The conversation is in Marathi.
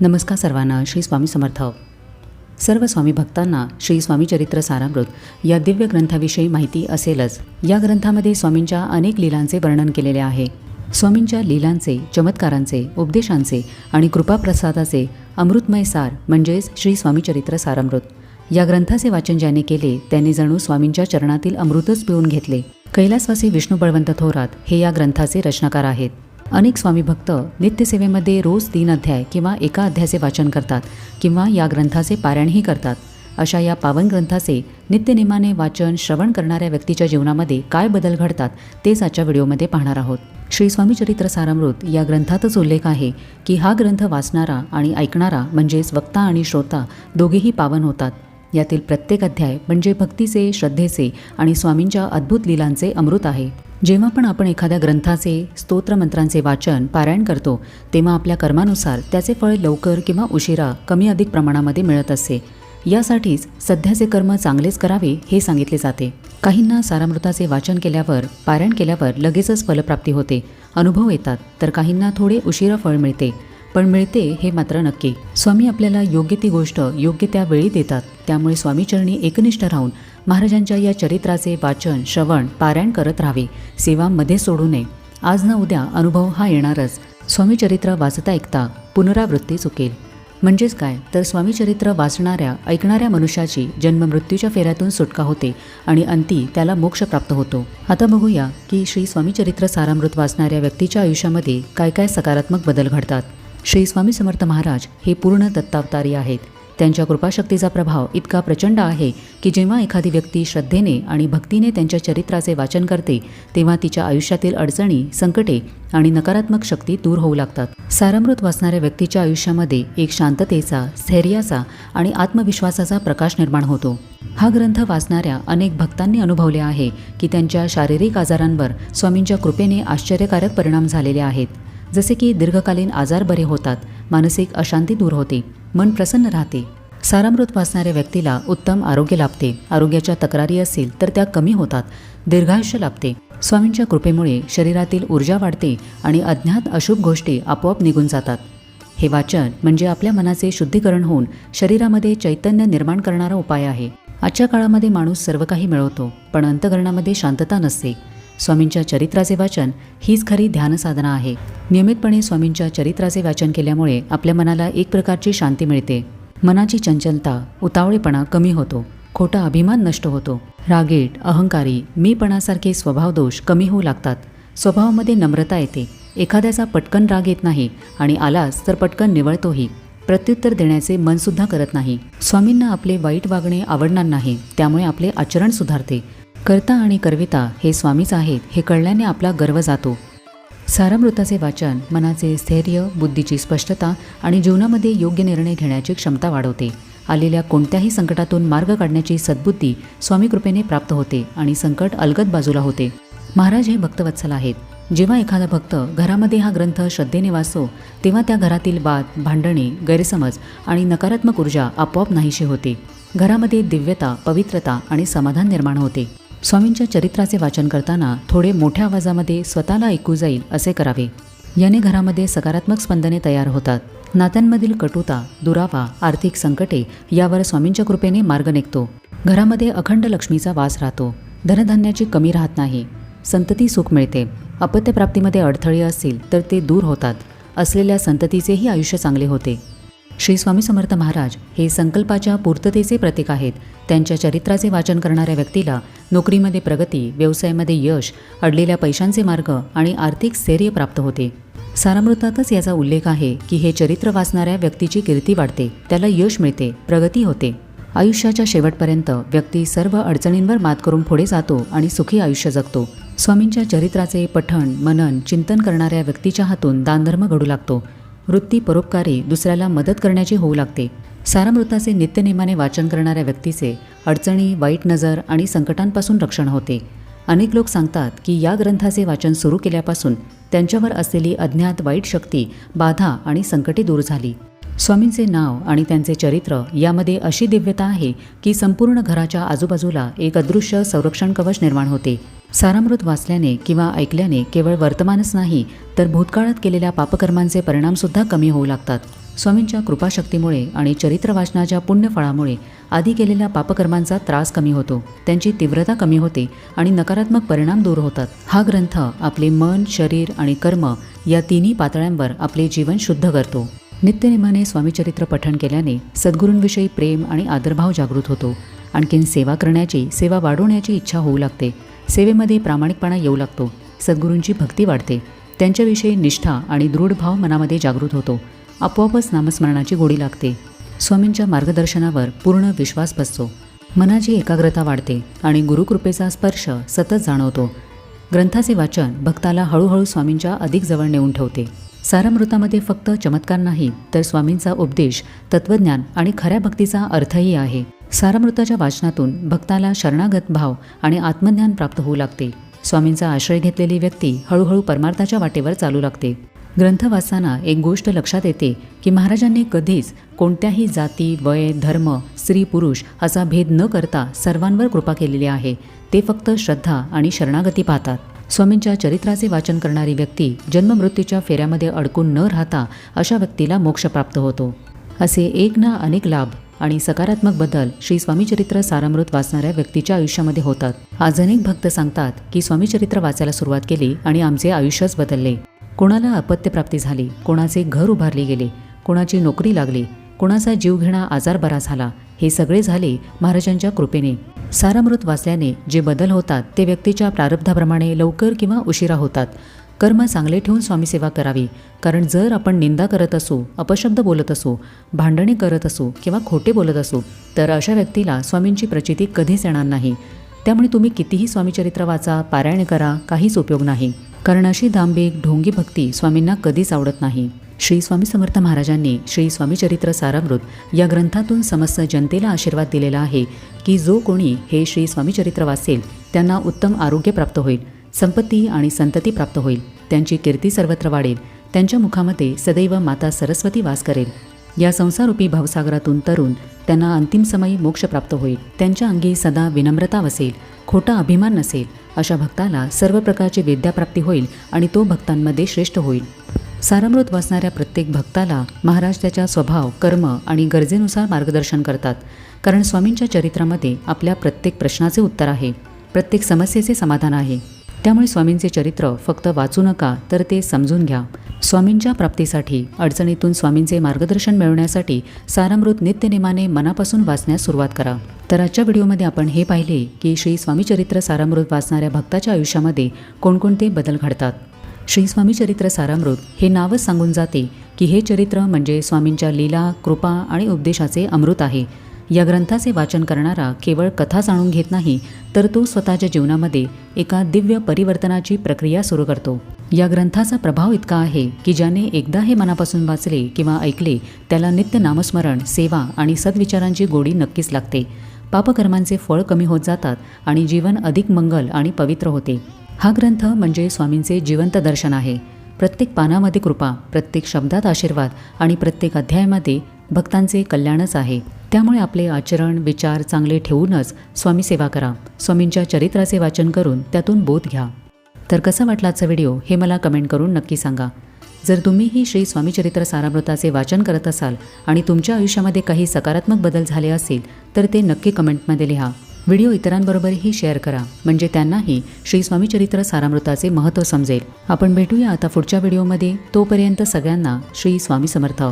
नमस्कार सर्वांना श्री स्वामी समर्थ. सर्व स्वामी भक्तांना श्री स्वामी चरित्र सारामृत या दिव्य ग्रंथाविषयी माहिती असेलच. या ग्रंथामध्ये स्वामींच्या अनेक लीलांचे वर्णन केलेले आहे. स्वामींच्या लीलांचे चमत्कारांचे उपदेशांचे आणि कृपाप्रसादाचे अमृतमय सार म्हणजेच श्री स्वामी चरित्र सारामृत. या ग्रंथाचे वाचन ज्याने केले त्यांनी जणू स्वामींच्या चरणातील अमृतच पिऊन घेतले. कैलासवासी विष्णू बळवंत थोरात हे या ग्रंथाचे रचनाकार आहेत. अनेक स्वामी भक्त नित्यसेवेमध्ये रोज तीन अध्याय किंवा एका अध्यायाचे वाचन करतात किंवा या ग्रंथाचे पारायणही करतात. अशा या पावन ग्रंथाचे नित्यनेमाने वाचन श्रवण करणाऱ्या व्यक्तीच्या जीवनामध्ये काय बदल घडतात तेच आजच्या व्हिडिओमध्ये पाहणार आहोत. श्री स्वामी चरित्र सारामृत या ग्रंथातच उल्लेख आहे की हा ग्रंथ वाचणारा आणि ऐकणारा म्हणजेच वक्ता आणि श्रोता दोघेही पावन होतात. यातील प्रत्येक अध्याय म्हणजे भक्तीचे श्रद्धेचे आणि स्वामींच्या अद्भुत लीलांचे अमृत आहे. जेव्हा पण आपण एखाद्या ग्रंथाचे स्तोत्रमंत्रांचे वाचन पारायण करतो तेव्हा आपल्या कर्मानुसार त्याचे फळ लवकर किंवा उशिरा कमी अधिक प्रमाणामध्ये मिळत असते. यासाठीच सध्याचे कर्म चांगलेच करावे हे सांगितले जाते. काहींना सारामृताचे वाचन केल्यावर पारायण केल्यावर लगेचच फलप्राप्ती होते. अनुभव येतात तर काहींना थोडे उशिरा फळ मिळते. पण मिळते हे मात्र नक्की. स्वामी आपल्याला योग्य ती गोष्ट योग्य त्या वेळी देतात. त्यामुळे स्वामीचरणी एकनिष्ठ राहून महाराजांच्या या चरित्राचे वाचन श्रवण पारायण करत राहावे सेवा मध्ये सोडू नये. आज न उद्या अनुभव हा येणारच. स्वामीचरित्र वाचता ऐकता पुनरावृत्ती चुकेल. म्हणजेच काय? तर स्वामीचरित्र वाचणाऱ्या ऐकणाऱ्या मनुष्याची जन्ममृत्यूच्या फेऱ्यातून सुटका होते आणि अंती त्याला मोक्ष प्राप्त होतो. आता बघूया की श्री स्वामीचरित्र सारामृत वाचणाऱ्या व्यक्तीच्या आयुष्यामध्ये काय काय सकारात्मक बदल घडतात. श्री स्वामी समर्थ महाराज हे पूर्ण दत्तावतारी आहेत. त्यांच्या कृपाशक्तीचा प्रभाव इतका प्रचंड आहे की जेव्हा एखादी व्यक्ती श्रद्धेने आणि भक्तीने त्यांच्या चरित्राचे वाचन करते तेव्हा तिच्या आयुष्यातील अडचणी संकटे आणि नकारात्मक शक्ती दूर होऊ लागतात. सारामृत वाचणाऱ्या व्यक्तीच्या आयुष्यामध्ये एक शांततेचा स्थैर्याचा आणि आत्मविश्वासाचा प्रकाश निर्माण होतो. हा ग्रंथ वाचणाऱ्या अनेक भक्तांनी अनुभवले आहे की त्यांच्या शारीरिक आजारांवर स्वामींच्या कृपेने आश्चर्यकारक परिणाम झालेले आहेत. जसे की दीर्घकालीन आजार बरे होतात मानसिक अशांती दूर होते मन प्रसन्न राहते. सारामृत वाचणाऱ्या व्यक्तीला उत्तम आरोग्य लाभते. आरोग्याच्या तक्रारी असतील तर त्या कमी होतात दीर्घायुष्य लाभते. स्वामींच्या कृपेमुळे शरीरातील ऊर्जा वाढते आणि अज्ञात अशुभ गोष्टी आपोआप निघून जातात. हे वाचन म्हणजे आपल्या मनाचे शुद्धीकरण होऊन शरीरामध्ये चैतन्य निर्माण करणारा उपाय आहे. आजच्या काळामध्ये माणूस सर्व काही मिळवतो पण अंतकरणामध्ये शांतता नसते. स्वामींच्या चरित्राचे वाचन हीच खरी ध्यानसाधना आहे. नियमितपणे स्वामींच्या चरित्राचे वाचन केल्यामुळे आपल्या मनाला एक प्रकारची शांती मिळते. मनाची चंचलता उतावळेपणा कमी होतो. खोटा अभिमान नष्ट होतो. रागीट अहंकारी मीपणासारखे स्वभावदोष कमी होऊ लागतात. स्वभावामध्ये नम्रता येते. एखाद्याचा पटकन राग येत नाही आणि आलास तर पटकन निवळतोही. प्रत्युत्तर देण्याचे मनसुद्धा करत नाही. स्वामींना आपले वाईट वागणे आवडणार नाही त्यामुळे आपले आचरण सुधारते. कर्ता आणि कर्विता हे स्वामीच आहेत हे कळल्याने आपला गर्व जातो. सारामृताचे वाचन मनाचे स्थैर्य बुद्धीची स्पष्टता आणि जीवनामध्ये योग्य निर्णय घेण्याची क्षमता वाढवते. आलेल्या कोणत्याही संकटातून मार्ग काढण्याची सद्बुद्धी स्वामी कृपेने प्राप्त होते आणि संकट अलगद बाजूला होते. महाराज हे भक्तवत्सल आहेत. जेव्हा एखादा भक्त घरामध्ये हा ग्रंथ श्रद्धेने वाचतो तेव्हा त्या घरातील वाद भांडणे गैरसमज आणि नकारात्मक ऊर्जा आपोआप नाहीशी होते. घरामध्ये दिव्यता पवित्रता आणि समाधान निर्माण होते. स्वामींच्या चरित्राचे वाचन करताना थोडे मोठ्या आवाजामध्ये स्वतःला ऐकू जाईल असे करावे. याने घरामध्ये सकारात्मक स्पंदने तयार होतात. नात्यांमधील कटुता दुरावा आर्थिक संकटे यावर स्वामींच्या कृपेने मार्ग निघतो. घरामध्ये अखंड लक्ष्मीचा वास राहतो. धनधान्याची कमी राहत नाही. संतती सुख मिळते. अपत्यप्राप्तीमध्ये अडथळे असतील तर ते दूर होतात. असलेल्या संततीचेही आयुष्य चांगले होते. श्री स्वामी समर्थ महाराज हे संकल्पाच्या पूर्ततेचे प्रतीक आहेत. त्यांच्या चरित्राचे वाचन करणाऱ्या व्यक्तीला नोकरीमध्ये प्रगती व्यवसायामध्ये यश अडलेल्या पैशांचे मार्ग आणि आर्थिक स्थैर्य प्राप्त होते. सारामृतातच याचा उल्लेख आहे की हे चरित्र वाचणाऱ्या व्यक्तीची कीर्ती वाढते त्याला यश मिळते प्रगती होते. आयुष्याच्या शेवटपर्यंत व्यक्ती सर्व अडचणींवर मात करून पुढे जातो आणि सुखी आयुष्य जगतो. स्वामींच्या चरित्राचे पठण मनन चिंतन करणाऱ्या व्यक्तीच्या हातून दानधर्म घडू लागतो. वृत्ती परोपकारी दुसऱ्याला मदत करण्याची होऊ लागते. सारामृताचे नित्यनेमाने वाचन करणाऱ्या व्यक्तीचे अडचणी वाईट नजर आणि संकटांपासून रक्षण होते. अनेक लोक सांगतात की या ग्रंथाचे वाचन सुरू केल्यापासून त्यांच्यावर असलेली अज्ञात वाईट शक्ती बाधा आणि संकटे दूर झाली. स्वामींचे नाव आणि त्यांचे चरित्र यामध्ये अशी दिव्यता आहे की संपूर्ण घराच्या आजूबाजूला एक अदृश्य संरक्षण कवच निर्माण होते. सारामृत वाचल्याने किंवा ऐकल्याने केवळ वर्तमानच नाही तर भूतकाळात केलेल्या पापकर्मांचे परिणामसुद्धा कमी होऊ लागतात. स्वामींच्या कृपाशक्तीमुळे आणि चरित्र वाचनाच्या पुण्यफळामुळे आधी केलेल्या पापकर्मांचा त्रास कमी होतो त्यांची तीव्रता कमी होते आणि नकारात्मक परिणाम दूर होतात. हा ग्रंथ आपले मन शरीर आणि कर्म या तिन्ही पातळ्यांवर आपले जीवन शुद्ध करतो. नित्यनेमाने स्वामीचरित्र पठण केल्याने सद्गुरूंविषयी प्रेम आणि आदरभाव जागृत होतो. आणखीन सेवा करण्याची सेवा वाढवण्याची इच्छा होऊ लागते. सेवेमध्ये प्रामाणिकपणा येऊ लागतो. सद्गुरूंची भक्ती वाढते. त्यांच्याविषयी निष्ठा आणि दृढ भाव मनामध्ये जागृत होतो. आपोआपच नामस्मरणाची गोडी लागते. स्वामींच्या मार्गदर्शनावर पूर्ण विश्वास बसतो. मनाची एकाग्रता वाढते आणि गुरुकृपेचा स्पर्श सतत जाणवतो. ग्रंथाचे वाचन भक्ताला हळूहळू स्वामींच्या अधिक जवळ नेऊन ठेवते. सारामृतामध्ये फक्त चमत्कार नाही तर स्वामींचा उपदेश तत्त्वज्ञान आणि खऱ्या भक्तीचा अर्थही आहे. सारामृताच्या वाचनातून भक्ताला शरणागत भाव आणि आत्मज्ञान प्राप्त होऊ लागते. स्वामींचा आश्रय घेतलेली व्यक्ती हळूहळू परमार्थाच्या वाटेवर चालू लागते. ग्रंथ वाचताना एक गोष्ट लक्षात येते की महाराजांनी कधीच कोणत्याही जाती वय धर्म स्त्री पुरुष असा भेद न करता सर्वांवर कृपा केलेली आहे. ते फक्त श्रद्धा आणि शरणागती पाहतात. स्वामींच्या चरित्राचे वाचन करणारी व्यक्ती जन्ममृत्यूच्या फेऱ्यामध्ये अडकून न राहता अशा व्यक्तीला मोक्ष प्राप्त होतो. असे एक ना अनेक लाभ आणि सकारात्मक बदल श्री स्वामीचरित्र सारामृत वाचणाऱ्या व्यक्तीच्या आयुष्यामध्ये होतात. आज अनेक भक्त सांगतात की स्वामीचरित्र वाचायला सुरुवात केली आणि आमचे आयुष्यच बदलले. कोणाला अपत्यप्राप्ती झाली कोणाचे घर उभारले गेले कोणाची नोकरी लागली कोणाचा जीवघेणा आजार बरा झाला हे सगळे झाले महाराजांच्या कृपेने. सारामृत वाचल्याने जे बदल होतात ते व्यक्तीच्या प्रारब्धाप्रमाणे लवकर किंवा उशिरा होतात. कर्म चांगले ठेवून स्वामीसेवा करावी. कारण जर आपण निंदा करत असू अपशब्द बोलत असू भांडणे करत असू किंवा खोटे बोलत असू तर अशा व्यक्तीला स्वामींची प्रचिती कधीच येणार नाही. त्यामुळे तुम्ही कितीही स्वामीचरित्र वाचा पारायण करा काहीच उपयोग नाही. कारण अशी दांभिक ढोंगी भक्ती स्वामींना कधीच आवडत नाही. श्री स्वामी समर्थ महाराजांनी श्री स्वामीचरित्र सारामृत या ग्रंथातून समस्त जनतेला आशीर्वाद दिलेला आहे की जो कोणी हे श्री स्वामीचरित्र वाचेल त्यांना उत्तम आरोग्य प्राप्त होईल. संपत्ती आणि संतती प्राप्त होईल. त्यांची कीर्ती सर्वत्र वाढेल. त्यांच्या मुखामध्ये सदैव माता सरस्वती वास करेल. या संसारूपी भावसागरातून तरुण त्यांना अंतिम समयी मोक्ष प्राप्त होईल. त्यांच्या अंगी सदा विनम्रता वसेल. खोटा अभिमान नसेल. अशा भक्ताला सर्व प्रकारची विद्याप्राप्ती होईल आणि तो भक्तांमध्ये श्रेष्ठ होईल. सारामृत वाचणाऱ्या प्रत्येक भक्ताला महाराज त्याच्या स्वभाव कर्म आणि गरजेनुसार मार्गदर्शन करतात. कारण स्वामींच्या चरित्रामध्ये आपल्या प्रत्येक प्रश्नाचे उत्तर आहे. प्रत्येक समस्येचे समाधान आहे. त्यामुळे स्वामींचे चरित्र फक्त वाचू नका तर ते समजून घ्या. स्वामींच्या प्राप्तीसाठी अडचणीतून स्वामींचे मार्गदर्शन मिळवण्यासाठी सारामृत नित्यनेमाने मनापासून वाचण्यास सुरुवात करा. तर आजच्या व्हिडिओमध्ये आपण हे पाहिले की श्री स्वामीचरित्र सारामृत वाचणाऱ्या भक्ताच्या आयुष्यामध्ये कोणकोणते बदल घडतात. श्री स्वामीचरित्र सारामृत हे नावच सांगून जाते की हे चरित्र म्हणजे स्वामींच्या लीला कृपा आणि उपदेशाचे अमृत आहे. या ग्रंथाचे वाचन करणारा केवळ कथा जाणून घेत नाही तर तो स्वतःच्या जीवनामध्ये एका दिव्य परिवर्तनाची प्रक्रिया सुरू करतो. या ग्रंथाचा प्रभाव इतका आहे की ज्याने एकदा हे मनापासून वाचले किंवा ऐकले त्याला नित्य नामस्मरण सेवा आणि सद्विचारांची गोडी नक्कीच लागते. पापकर्मांचे फळ कमी होत जातात आणि जीवन अधिक मंगल आणि पवित्र होते. हा ग्रंथ म्हणजे स्वामींचे जिवंत दर्शन आहे. प्रत्येक पानामध्ये कृपा प्रत्येक शब्दात आशीर्वाद आणि प्रत्येक अध्यायामध्ये भक्तांचे कल्याणच आहे. त्यामुळे आपले आचरण विचार चांगले ठेवूनच स्वामी सेवा करा. स्वामींच्या चरित्राचे वाचन करून त्यातून बोध घ्या. तर कसा वाटला आजचा व्हिडिओ? हे मला कमेंट करून नक्की सांगा. जर तुम्हीही श्री स्वामीचरित्र सारामृताचे वाचन करत असाल आणि तुमच्या आयुष्यामध्ये काही सकारात्मक बदल झाले असतील तर ते नक्की कमेंटमध्ये लिहा. व्हिडिओ इतरांबरोबरही शेअर करा. म्हणजे त्यांनाही श्री स्वामीचरित्र सारामृताचे महत्त्व समजेल. आपण भेटूया आता पुढच्या व्हिडिओमध्ये. तोपर्यंत सगळ्यांना श्री स्वामी समर्थ.